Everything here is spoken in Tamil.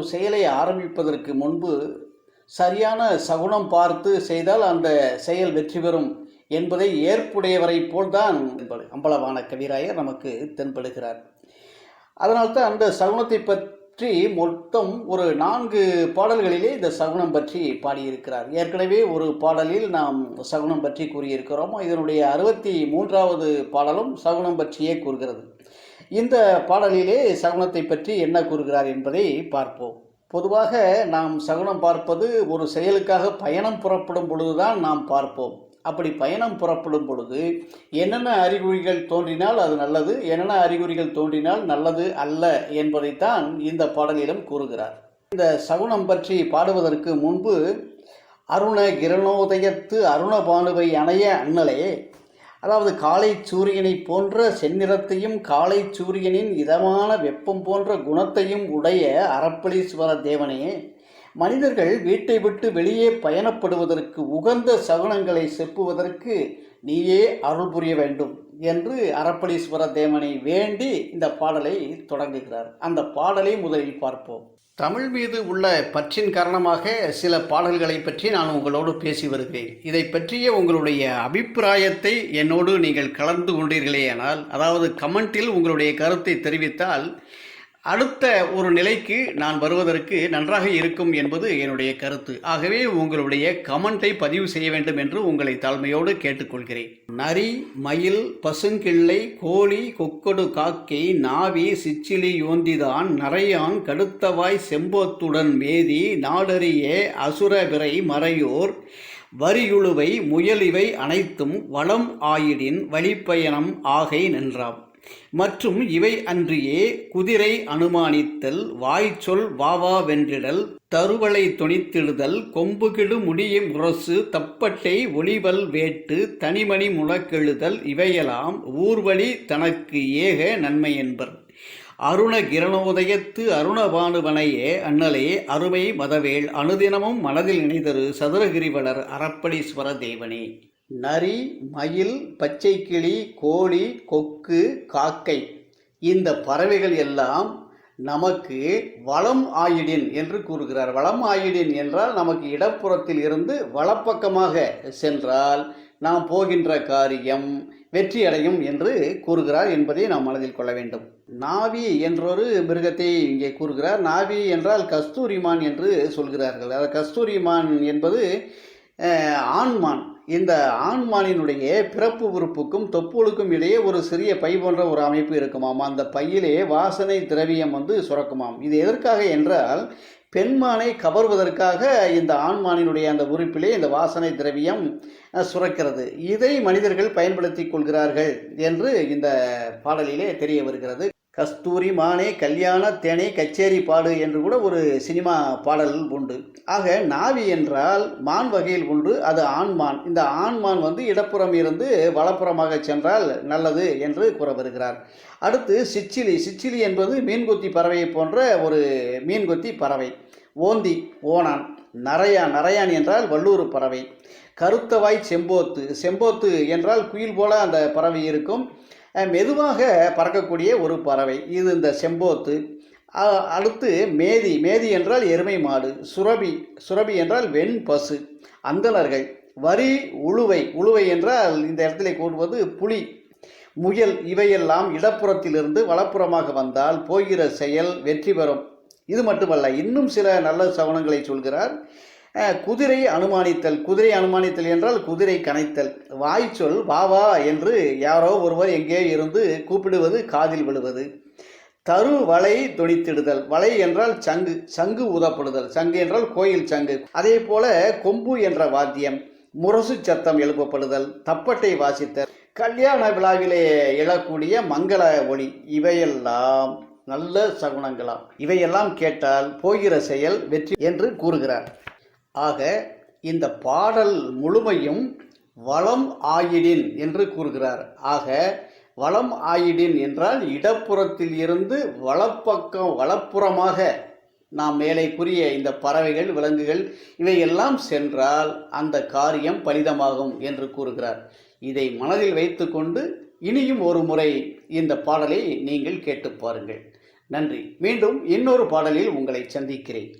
ஒரு செயலை ஆரம்பிப்பதற்கு முன்பு சரியான சகுனம் பார்த்து செய்தால் அந்த செயல் வெற்றி பெறும் என்பதை ஏற்புடையவரை போல்தான் அம்பலவான கவிராயர் நமக்கு தென்படுகிறார். அதனால்தான் அந்த சகுனத்தை பற்றி மொத்தம் ஒரு நான்கு பாடல்களிலே இந்த சகுனம் பற்றி பாடியிருக்கிறார். ஏற்கனவே ஒரு பாடலில் நாம் சகுனம் பற்றி கூறியிருக்கிறோம் இதனுடைய அறுபத்தி மூன்றாவது பாடலும் சகுனம் பற்றியே கூறுகிறது. இந்த பாடலிலே சகுனத்தை பற்றி என்ன கூறுகிறார் என்பதை பார்ப்போம். பொதுவாக நாம் சகுனம் பார்ப்பது ஒரு செயலுக்காக பயணம் புறப்படும் பொழுதுதான் நாம் பார்ப்போம். அப்படி பயணம் புறப்படும் பொழுது என்னென்ன அறிகுறிகள் தோன்றினால் அது நல்லது என்னென்ன அறிகுறிகள் தோன்றினால் நல்லது அல்ல என்பதைத்தான் இந்த பாடலிலும் கூறுகிறார். இந்த சகுனம் பற்றி பாடுவதற்கு முன்பு அருண கிரணோதயத்து அருணபானுவை அணைய அண்ணலே அதாவது காலை சூரியனை போன்ற செந்நிறத்தையும் காலை சூரியனின் இதமான வெப்பம் போன்ற குணத்தையும் உடைய அறப்பளீஸ்வர தேவனே மனிதர்கள் வீட்டை விட்டு வெளியே பயணப்படுவதற்கு உகந்த சகுனங்களை செப்புவதற்கு நீயே அருள் புரிய வேண்டும் என்று அறப்பளீஸ்வர தேவனை வேண்டி இந்த பாடலை தொடங்குகிறார். அந்த பாடலை முதலில் பார்ப்போம். தமிழ் மீது உள்ள பற்றின் காரணமாக சில பாடல்களை பற்றி நான் உங்களோடு பேசி வருகிறேன். இதை பற்றிய உங்களுடைய அபிப்பிராயத்தை என்னோடு நீங்கள் கலந்து கொண்டீர்களேயானால் அதாவது கமெண்டில் உங்களுடைய கருத்தை தெரிவித்தால் அடுத்த ஒரு நிலைக்கு நான் வருவதற்கு நன்றாக இருக்கும் என்பது என்னுடைய கருத்து. ஆகவே உங்களுடைய கமெண்ட்டை பதிவு செய்ய வேண்டும் என்று உங்களை தாழ்மையோடு கேட்டுக்கொள்கிறேன். நரி மயில் பசுங்கிள்ளை கோழி கொக்கொடு காக்கை நாவி சிச்சிலி யோந்திதான் நரையான் கடுத்தவாய் செம்போத்துடன் மேதி நாடறிய அசுரபிறை மறையோர் வரியுழுவை முயலிவை அனைத்தும் வளம் ஆயிடின் வழிப்பயணம் ஆகை நின்றாம். மற்றும் இவை அன்றியே குதிரை அனுமானித்தல் வாய்ச்சொல் வாவா வென்றிடல் தருவளை துணித்திடுதல் கொம்புகிடு முடியும் முரசு தப்பட்டை ஒளிவல் வேட்டு தனிமணி முழக்கெழுதல் இவையெல்லாம் ஊர்வழி தனக்கு ஏக நன்மை என்பர். அருண கிரணோதயத்து அருணபானுவனையே அண்ணலே அருமை மதவேள் அனுதினமும் மனதில் இணைதரு சதுரகிரிவலர் அறப்படீஸ்வர தேவனே நரி மயில் பச்சை கிளி கோழி கொக்கு காக்கை. இந்த பறவைகள் எல்லாம் நமக்கு வளம் ஆயிடின் என்று கூறுகிறார். வளம் ஆயிடின் என்றால் நமக்கு இடப்புறத்தில் இருந்து வலப்பக்கமாக சென்றால் நாம் போகின்ற காரியம் வெற்றி அடையும் என்று கூறுகிறார் என்பதை நாம் மனதில் கொள்ள வேண்டும். நாவி என்றொரு மிருகத்தை இங்கே கூறுகிறார். நாவி என்றால் கஸ்தூரிமான் என்று சொல்கிறார்கள். அது கஸ்தூரிமான் என்பது ஆண்மான். இந்த ஆண்மானினுடைய பிறப்பு உறுப்புக்கும் தொப்புளுக்கும் இடையே ஒரு சிறிய பை போன்ற ஒரு அமைப்பு இருக்குமாம். அந்த பையிலே வாசனை திரவியம் வந்து சுரக்குமாம். இது எதற்காக என்றால் பெண்மானை கவர்வதற்காக இந்த ஆண்மானினுடைய அந்த உறுப்பிலே இந்த வாசனை திரவியம் சுரக்கிறது. இதை மனிதர்கள் பயன்படுத்தி கொள்கிறார்கள் என்று இந்த பாடலிலே தெரிய வருகிறது. கஸ்தூரி மானே கல்யாண தேனே கச்சேரி பாடு என்று கூட ஒரு சினிமா பாடல் உண்டு. ஆக நாவி என்றால் மான் வகையில் உண்டு அது ஆண்மான் இந்த ஆண்மான் வந்து இடப்புறம் இருந்து வலப்புறமாக சென்றால் நல்லது என்று கூற வருகிறார். அடுத்து சிச்சிலி. சிச்சிலி என்பது மீன்கொத்தி பறவையை போன்ற ஒரு மீன்கொத்தி பறவை. ஓந்தி ஓனான் நரையான் நரையான் என்றால் வள்ளூர் பறவை. கருத்தவாய் செம்போத்து. செம்போத்து என்றால் குயில் போல அந்த பறவை இருக்கும். மெதுவாக பறக்கக்கூடிய ஒரு பறவை. இது இந்த செம்போத்து. அடுத்து மேதி. மேதி என்றால் எருமை மாடு. சுரபி. சுரபி என்றால் வெண் பசு. அந்தணர்கள். வரி உழுவை. உழுவை என்றால் இந்த இடத்துல கூறுவது புலி. முயல். இவையெல்லாம் இடப்புறத்திலிருந்து வலப்புறமாக வந்தால் போகிற செயல் வெற்றி பெறும். இது மட்டுமல்ல இன்னும் சில நல்ல சவனங்களை சொல்கிறார். குதிரை அனுமானித்தல். குதிரை அனுமானித்தல் என்றால் குதிரை கனைத்தல். வாய்ச்சொல் வா வா என்று யாரோ ஒருவர் எங்கே இருந்து கூப்பிடுவது காதில் விழுவது. தரு வலை துணித்திடுதல் வலை என்றால் சங்கு சங்கு ஊதப்படுதல். சங்கு என்றால் கோயில் சங்கு. அதே போல கொம்பு என்ற வாத்தியம். முரசு சத்தம் எழுப்பப்படுதல். தப்பட்டை வாசித்தல். கல்யாண விழாவிலே எழக்கூடிய மங்கள ஒளி. இவையெல்லாம் நல்ல சகுனங்களாம். இவையெல்லாம் கேட்டால் போகிற செயல் வெற்றி என்று கூறுகிறார். ஆக இந்த பாடல் முழுமையும் வளம் ஆயிடின் என்று கூறுகிறார். ஆக வளம் ஆயிடின் என்றால் இடப்புறத்தில் இருந்து வலப்பக்கம் வலப்புறமாக நாம் மேலே கூறிய இந்த பறவைகள் விலங்குகள் இவையெல்லாம் சென்றால் அந்த காரியம் பலிதமாகும் என்று கூறுகிறார். இதை மனதில் வைத்துக்கொண்டு இனியும் ஒரு முறை இந்த பாடலை நீங்கள் கேட்டு பாருங்கள். நன்றி. மீண்டும் இன்னொரு பாடலில் உங்களை சந்திக்கிறேன்.